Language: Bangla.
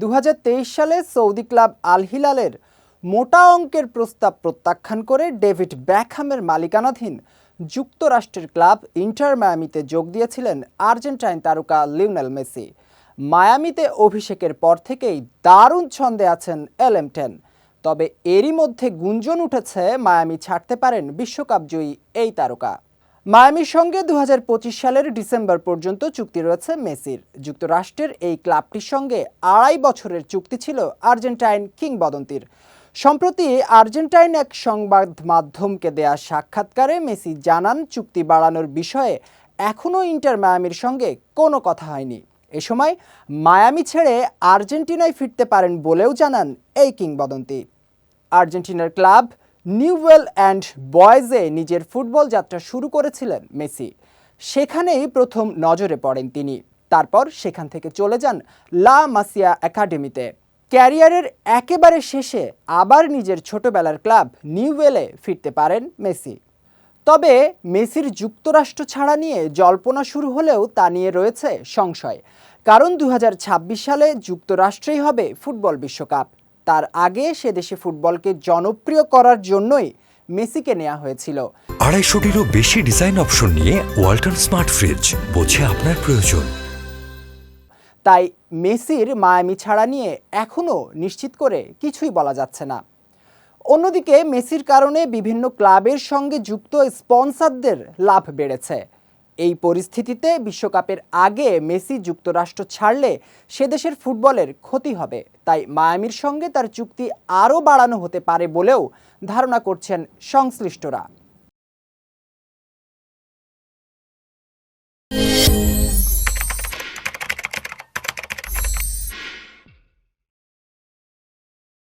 দু হাজার তেইশ সালে সৌদি ক্লাব আল হিলালের মোটা অঙ্কের প্রস্তাব প্রত্যাখ্যান করে ডেভিড ব্যাকহামের মালিকানাধীন যুক্তরাষ্ট্রের ক্লাব ইন্টার মায়ামিতে যোগ দিয়েছিলেন আর্জেন্টাইন তারকা লিওনেল মেসি। মায়ামিতে অভিষেকের পর থেকেই দারুণ ছন্দে আছেন এলএম টেন। তবে এরই মধ্যে গুঞ্জন উঠেছে মায়ামি ছাড়তে পারেন বিশ্বকাপ জয়ী এই তারকা। মায়ামির সঙ্গে দু হাজার পঁচিশ সালের ডিসেম্বর পর্যন্ত চুক্তি রয়েছে মেসির। যুক্তরাষ্ট্রের এই ক্লাবটির সঙ্গে আড়াই বছরের চুক্তি ছিল আর্জেন্টাইন কিংবদন্তির। সম্প্রতি আর্জেন্টাইন এক সংবাদ মাধ্যমকে দেয়া সাক্ষাৎকারে মেসি জানান, চুক্তি বাড়ানোর বিষয়ে এখনও ইন্টার মায়ামির সঙ্গে কোনো কথা হয়নি। এ সময় মায়ামি ছেড়ে আর্জেন্টিনায় ফিরতে পারেন বলেও জানান এই কিংবদন্তি। আর্জেন্টিনার ক্লাব নিউওয়েল অ্যান্ড বয়েজে নিজের ফুটবল যাত্রা শুরু করেছিলেন মেসি। সেখানেই প্রথম নজরে পড়েন তিনি। তারপর সেখান থেকে চলে যান লা মাসিয়া একাডেমিতে। ক্যারিয়ারের একেবারে শেষে আবার নিজের ছোটবেলার ক্লাব নিউওয়েলে ফিরতে পারেন মেসি। তবে মেসির যুক্তরাষ্ট্র ছাড়া নিয়ে জল্পনা শুরু হলেও তা নিয়ে রয়েছে সংশয়। কারণ দু হাজার ছাব্বিশ সালে যুক্তরাষ্ট্রেই হবে ফুটবল বিশ্বকাপ। তার আগে সে দেশে ফুটবলকে জনপ্রিয় করার জন্যই মেসিকে নেওয়া হয়েছিল। আড়াইশোটিরও বেশি ডিজাইন অপশন নিয়ে ওয়ালটন স্মার্ট ফ্রিজ বোঝে আপনার প্রয়োজন। তাই মেসির মায়ামি ছাড়া নিয়ে এখনও নিশ্চিত করে কিছুই বলা যাচ্ছে না। অন্যদিকে মেসির কারণে বিভিন্ন ক্লাবের সঙ্গে যুক্ত স্পন্সরদের লাভ বেড়েছে। এই পরিস্থিতিতে বিশ্বকাপের আগে মেসি যুক্তরাষ্ট্র ছাড়লে সে দেশের ফুটবলের ক্ষতি হবে। তাই মায়ামির সঙ্গে তার চুক্তি আরও বাড়ানো হতে পারে বলেও ধারণা করছেন সংশ্লিষ্টরা।